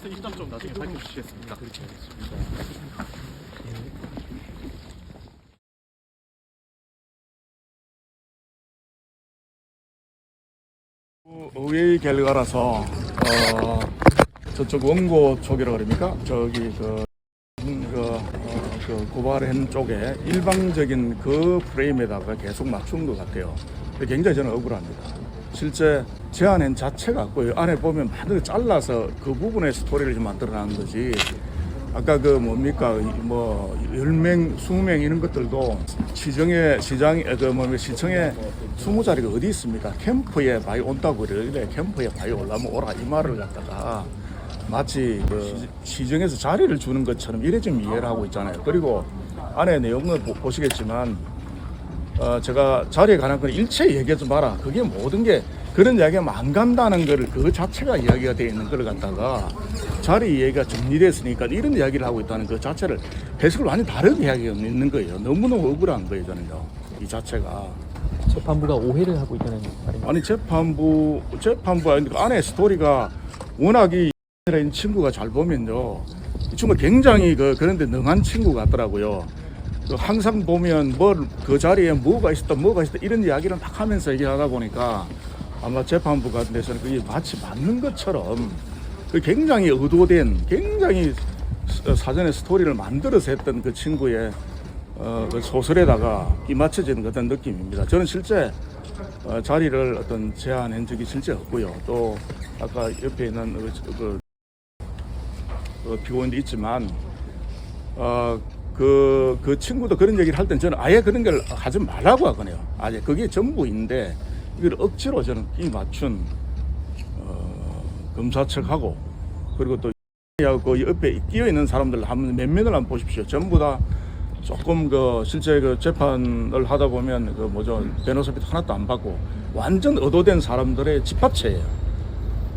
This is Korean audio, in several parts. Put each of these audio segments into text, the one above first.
자세히 시점 좀 나중에 밝혀주시겠습니다. 그렇게 의회의 결과라서 어, 저쪽 원고 쪽이라 그럽니까? 저기 그, 음, 그, 어, 그 고발한 쪽에 일방적인 그 프레임에다가 계속 맞춘 것 같아요. 굉장히 저는 억울합니다. 실제 제안한 자체가 그 안에 보면 많이 잘라서 그 부분의 스토리를 좀 만들어낸 거지. 아까 그 뭡니까 이뭐 열명, 스무 명 이런 것들도 시정에 시장 그 뭐 시청에 스무 자리가 어디 있습니까? 캠프에 많이 온다고 그러는데 캠프에 많이 올라면 오라 이 말을 갖다가 마치 그 시정에서 자리를 주는 것처럼 이래 좀 이해를 하고 있잖아요. 그리고 안에 내용을 보- 보시겠지만 어, 제가 자리에 관한 건 일체 얘기하지 마라. 그게 모든 게 그런 이야기하면 안 간다는 거를 그 자체가 이야기가 되어 있는 걸 갖다가 자리 얘기가 정리됐으니까 이런 이야기를 하고 있다는 그 자체를 해석을 완전 다르게 이야기가 있는 거예요. 너무너무 억울한 거예요, 저는요. 이 자체가. 재판부가 오해를 하고 있다는 말입니다. 아니, 재판부, 재판부 아니, 그 안에 스토리가 워낙 이 친구가 잘 보면요. 이 친구가 굉장히 그, 그런데 능한 친구 같더라고요. 그 항상 보면 뭘 그 자리에 뭐가 있었다 뭐가 있었다 이런 이야기를 막 하면서 얘기하다 보니까 아마 재판부 같은 데서는 그게 마치 맞는 것처럼 그 굉장히 의도된 굉장히 스- 사전에 스토리를 만들어서 했던 그 친구의 어, 그 소설에다가 끼맞춰지는 어떤 느낌입니다. 저는 실제 어, 자리를 어떤 제안한 적이 실제 없고요. 또 아까 옆에 있는 그, 그, 그 피고인도 있지만 어, 그, 그 친구도 그런 얘기를 할 땐 저는 아예 그런 걸 하지 말라고 하거든요. 아예 그게 전부인데 이걸 억지로 저는 끼 맞춘 어, 검사 측하고 그리고 또 그 옆에 끼어 있는 사람들 한번 몇 명을 한번 보십시오. 전부 다 조금 그 실제 그 재판을 하다 보면 그 뭐죠 변호사비도 하나도 안 받고 완전 의도된 사람들의 집합체예요.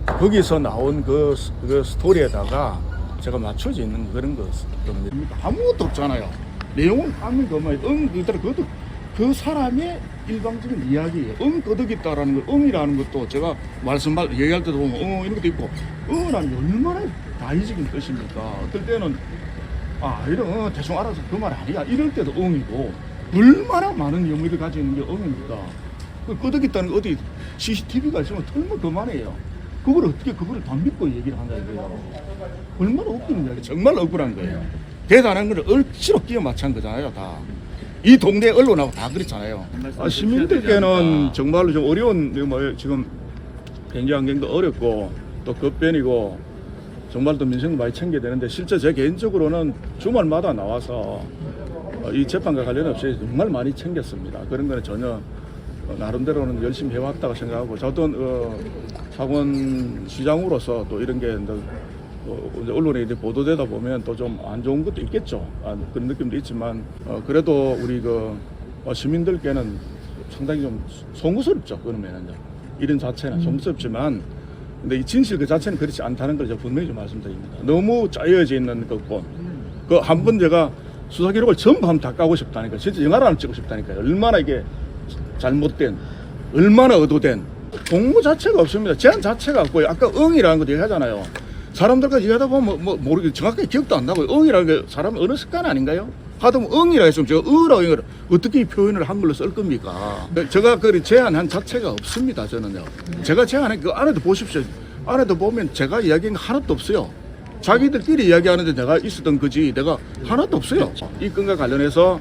거기서 나온 그, 스- 그 스토리에다가 제가 맞춰져 있는 그런 것입니다. 아무것도 없잖아요. 내용은 아무 것만 응 그대로 그것도 그 사람의 일방적인 이야기예요. 응 끄덕 있다라는 걸 응이라는 것도 제가 말씀 말 얘기할 때도 보면 응 이런 것도 있고 응이라는 게 얼마나 다의적인 뜻입니까? 어떨 때는 아 이런 어, 대충 알아서 그 말 아니야 이럴 때도 응이고 얼마나 많은 의미를 가지고 있는 게 응입니까? 그 끄덕 있다는 게 어디 CCTV가 있으면 털면 그만해요. 그걸 어떻게 그거를 다 믿고 얘기를 한다 이거예요. 얼마나 웃기는 이야기 정말 억울한 거예요. 대단한 걸 억지로 끼워 맞춘 거잖아요 다. 이 동네 언론하고 다 그렇잖아요. 아, 시민들께는 정말로 좀 어려운 뭐 지금 경제 환경도 어렵고 또 급변이고 정말 또 민생도 많이 챙겨야 되는데 실제 제 개인적으로는 주말마다 나와서 어, 이 재판과 관련 없이 정말 많이 챙겼습니다. 그런 거는 전혀 어, 나름대로는 열심히 해왔다고 생각하고 저도 어, 창원 시장으로서 또 이런 게 이제 어, 이제 언론에 이제 보도되다 보면 또 좀 안 좋은 것도 있겠죠. 아, 그런 느낌도 있지만 어, 그래도 우리 그 어, 시민들께는 상당히 좀 송구스럽죠. 그러면은요. 이런 자체는 송구스럽지만 근데 이 진실 그 자체는 그렇지 않다는 걸 제가 분명히 좀 말씀드립니다. 너무 짜여져 있는 것고 그한 번 제가 수사 기록을 전부 한번 다 까고 싶다니까 진짜 영화를 하나 찍고 싶다니까요. 얼마나 이게 잘못된 얼마나 의도된 공모 자체가 없습니다. 제안 자체가 없고요. 아까 응이라는 것도 얘기하잖아요. 사람들과 얘기하다 보면 뭐, 뭐 모르게 정확하게 기억도 안 나고요. 응이라는 게 사람 어느 습관 아닌가요? 하다면 응이라 했으면 제가 으라고 이걸 어떻게 이 표현을 한글로 쓸 겁니까? 제가 그 제안한 자체가 없습니다. 저는요. 제가 제안한 그 안에도 보십시오. 안에도 보면 제가 이야기한 거 하나도 없어요. 자기들끼리 이야기하는데 내가 있었던 거지 내가 하나도 없어요. 이 건과 관련해서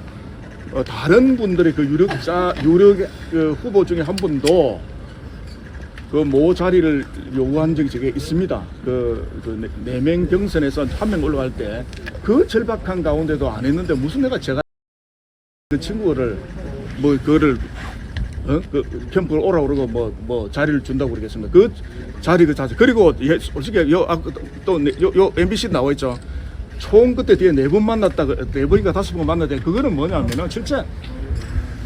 어, 다른 분들의 그 유력자 유력 그 후보 중에 한 분도 그 모 자리를 요구한 적이 제게 있습니다. 그, 그네명 경선에서 한 명 올라갈 때 그 절박한 가운데도 안 했는데 무슨 내가 제가 그 친구를 뭐 그거를 어? 그 캠프를 오라 그러고 뭐, 뭐 자리를 준다고 그러겠습니다. 그 자리 그 자체. 그리고 예, 솔직히 요, 아, 또, 네, 요, 요 MBC 나와 있죠. 총 그때 뒤에 네 번 만났다가, 네 번인가 다섯 번 만났다. 그거는 뭐냐면은 실제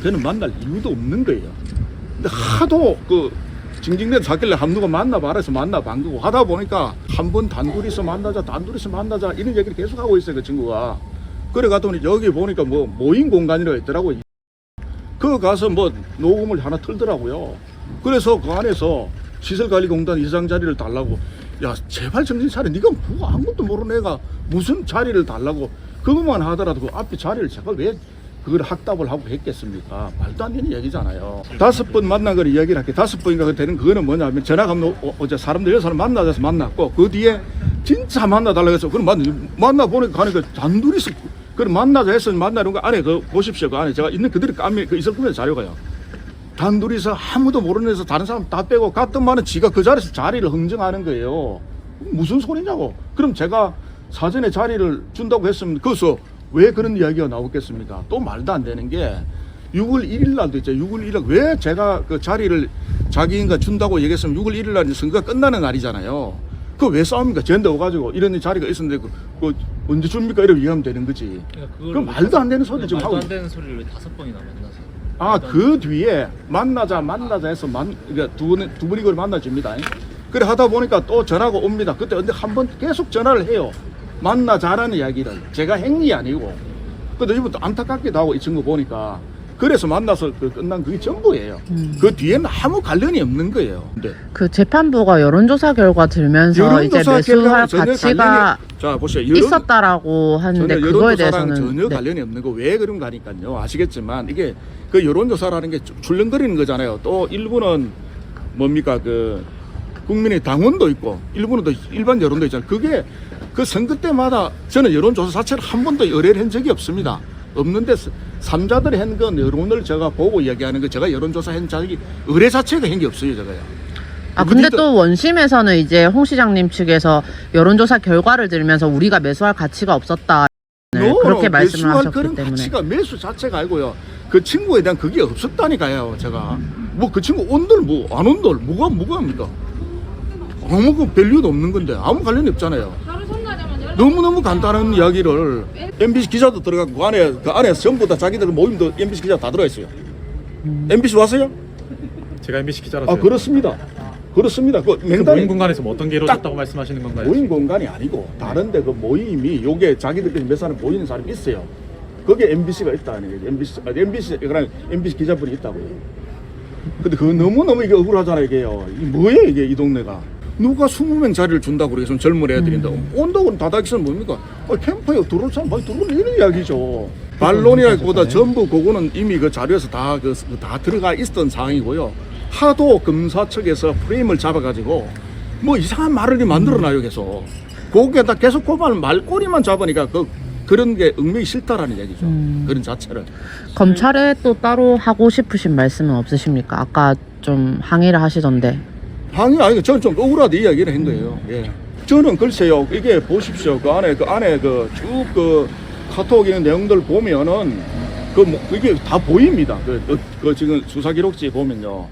저는 만날 이유도 없는 거예요. 근데 하도 그 징징대서 사길래 한누가 만나봐라 해서 만나본 거고 하다 보니까 한 번 단둘이서 만나자 단둘이서 만나자 이런 얘기를 계속 하고 있어요 그 친구가. 그래 갔더니 여기 보니까 뭐 모임 공간이라고 있더라고요 그 가서 뭐 녹음을 하나 틀더라고요. 그래서 그 안에서 시설관리공단 이사장 자리를 달라고 야 제발 정신 차려. 네가 뭐 아무것도 모르는 애가 무슨 자리를 달라고 그것만 하더라도 그 앞에 자리를 제가 왜 그걸 확답을 하고 했겠습니까? 말도 안 되는 얘기잖아요. 다섯 번 만난 걸 이야기를 할게. 다섯 번인가 되는 그거는 뭐냐면 전화 가면 어, 어제 사람들 여섯 사람 만나서 만났고 그 뒤에 진짜 만나달라고 해서 그럼 만나, 만나 보니까 가니까 단둘이서 그럼 만나자 해서 만나는 거 안에 그 보십시오. 그 안에 제가 있는 그들이 까미 그 있을 거면 자료가요. 단둘이서 아무도 모르는 데서 다른 사람 다 빼고 갔더만은 지가 그 자리에서 자리를 흥정하는 거예요. 무슨 소리냐고. 그럼 제가 사전에 자리를 준다고 했으면 거기서 왜 그런 이야기가 나오겠습니까? 또 말도 안 되는 게 6월 1일 날도 있죠. 6월 1일 왜 제가 그 자리를 자기인가 준다고 얘기했으면 6월 1일 날 선거가 끝나는 날이잖아요. 그 왜 싸웁니까? 젠데 오가지고 이런 자리가 있었는데 그, 그 언제 줍니까? 이렇게 얘기하면 되는 거지. 그 말도 안 되는 소리 지금 하고 말도 안 되는 소리를 왜 다섯 번이나 만나서? 아, 그 뒤에 만나자, 만나자 해서 만, 그러니까 두, 분- 두 분이 그걸 만나줍니다. 그래 하다 보니까 또 전화가 옵니다. 그때 근데 한 번 계속 전화를 해요. 만나자라는 이야기를. 제가 행위 아니고. 근데 이분도 안타깝기도 하고 이 친구 보니까. 그래서 만나서 그 끝난 그게 전부예요. 그 뒤에는 아무 관련이 없는 거예요. 근데 그 재판부가 여론조사 결과 들면서 이제 여론조사 매수할 전혀 가치가 관련이- 자 보세요. 여론- 있었다라고 하는데 전혀 그거에 여론조사랑 대해서는 전혀 네. 관련이 없는 거 왜 그런 거 하니까요 아시겠지만 이게 그 여론조사라는 게 출렁거리는 거잖아요 또 일부는 뭡니까 그 국민의 당원도 있고 일부는 또 일반 여론도 있잖아요 그게 그 선거 때마다 저는 여론조사 자체를 한 번도 의뢰를 한 적이 없습니다 없는데 삼자들이 한 건 여론을 제가 보고 이야기하는 거 제가 여론조사 한 적이 의뢰 자체가 한 게 없어요 제가요 아 근데 그러니까- 또 원심에서는 이제 홍 시장님 측에서 여론조사 결과를 들으면서 우리가 매수할 가치가 없었다 네, 노, 그렇게 말씀을 하셨기 그런 때문에 가치가 매수 자체가 아니고요. 그 친구에 대한 그게 없었다니까요, 제가. 뭐 그 친구 온들 뭐안 온들 뭐가 뭐가 합니까? 아무 그 밸류도 없는 건데 아무 관련이 없잖아요. 너무너무 간단한 이야기를 MBC 기자도 들어가고 그 안에 그 안에 전부 다 자기들 모임도 MBC 기자 다 들어가 있어요. MBC 왔어요? 제가 MBC 기자라서. 아 그렇습니다. 그렇습니다. 그그 맹단히 모임 공간에서 뭐 어떤 게 이루어졌다고 말씀하시는 건가요? 모임 공간이 아니고 다른데 그 모임이 요게 자기들끼리 몇 사람 모이는 사람이 있어요. 거기에 MBC가 있다는 거죠. MBC, 아, MBC, 그냥 MBC 기자분이 있다고요. 근데 그거 너무너무 이게 억울하잖아요, 이게요. 이게 뭐예요, 이게 이 동네가. 누가 20명 자리를 준다고 그러겠으면 젊은 애들인데 온다고는 다다기선 뭡니까? 아, 캠프에 들어올 사람 많이 들어오는 이런 이야기죠. 반론이라기보다 전부 그거는 이미 그 자료에서 다, 그, 다 들어가 있었던 상황이고요. 하도 검사 측에서 프레임을 잡아가지고 뭐 이상한 말을 만들어놔요, 계속. 거기에다 계속 그말 말꼬리만 잡으니까 그, 그런 게 응명이 싫다라는 얘기죠. 음. 그런 자체를. 검찰에 또 따로 하고 싶으신 말씀은 없으십니까? 아까 좀 항의를 하시던데 항의 아니고 저는 좀 억울하다 이야기를 한 거예요. 예. 저는 글쎄요, 이게 보십시오. 그 안에, 그 안에 그 쭉그 카톡 이런 내용들 보면은 그 뭐, 그게 다 보입니다. 그, 그, 그 지금 수사 기록지 보면요.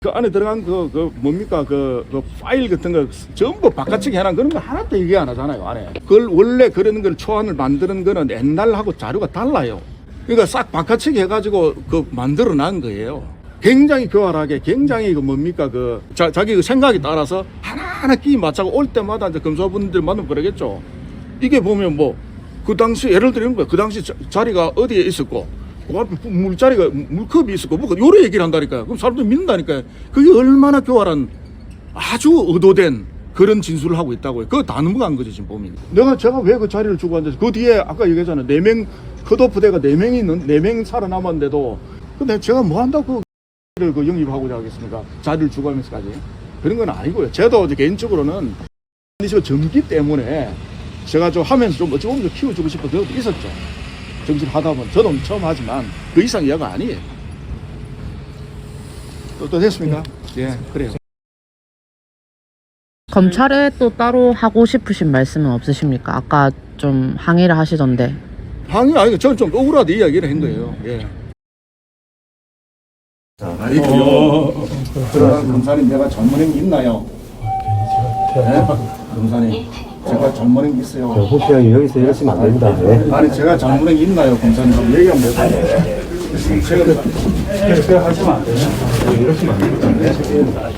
그 안에 들어간 그, 그 뭡니까 그, 그 파일 같은 거 전부 바깥측에 해놓은 그런 거 하나도 얘기 안 하잖아요 안에 그걸 원래 그런 걸 초안을 만드는 거는 옛날하고 자료가 달라요 그러니까 싹 바깥측에 해가지고 그 만들어 난 거예요 굉장히 교활하게 굉장히 그 뭡니까 그 자, 자기 그 생각에 따라서 하나하나 끼 맞추고 올 때마다 이제 검사분들 만나면 그러겠죠. 이게 보면 뭐 그 당시 예를 들면 거야 그 당시 자, 자리가 어디에 있었고 그 앞에 물자리가 물컵이 있었고 뭐 요래 얘기를 한다니까요. 그럼 사람들이 믿는다니까요. 그게 얼마나 교활한 아주 의도된 그런 진술을 하고 있다고요. 그거 다 넘어간 거죠 지금 보면. 내가 제가 왜 그 자리를 주고 앉아서 그 뒤에 아까 얘기했잖아요. 네 명 컷오프 대가 네 명이 있는 네 명 살아남았는데도. 근데 제가 뭐 한다고 그, 그 영입하고자 하겠습니까 자리를 주고 하면서까지 그런 건 아니고요 저도 개인적으로는 이거 젊기 때문에 제가 좀 하면서 좀 어찌 보면 좀 키워주고 싶은 그것도 있었죠. 정신 하다 보면 저는 처음 하지만 그 이상 이야가 아니에요. 또, 또 됐습니까? 예, 그래요. 검찰에 또 따로 하고 싶으신 말씀은 없으십니까? 아까 좀 항의를 하시던데 항의 아니고 저는 좀 억울하다 이야기를 한 거예요. 예. 아니고요. 그러나 검사님 내가 전문행이 있나요? 네? 검사님 제가 전문행이 있어요. 혹시 여기서 이러시면 안 됩니다. 네. 아니 제가 전문행이 있나요, 검사님? 좀 얘기하면 되잖아요. 제가 하시면 안 돼요. 이러시면 안 됩니다.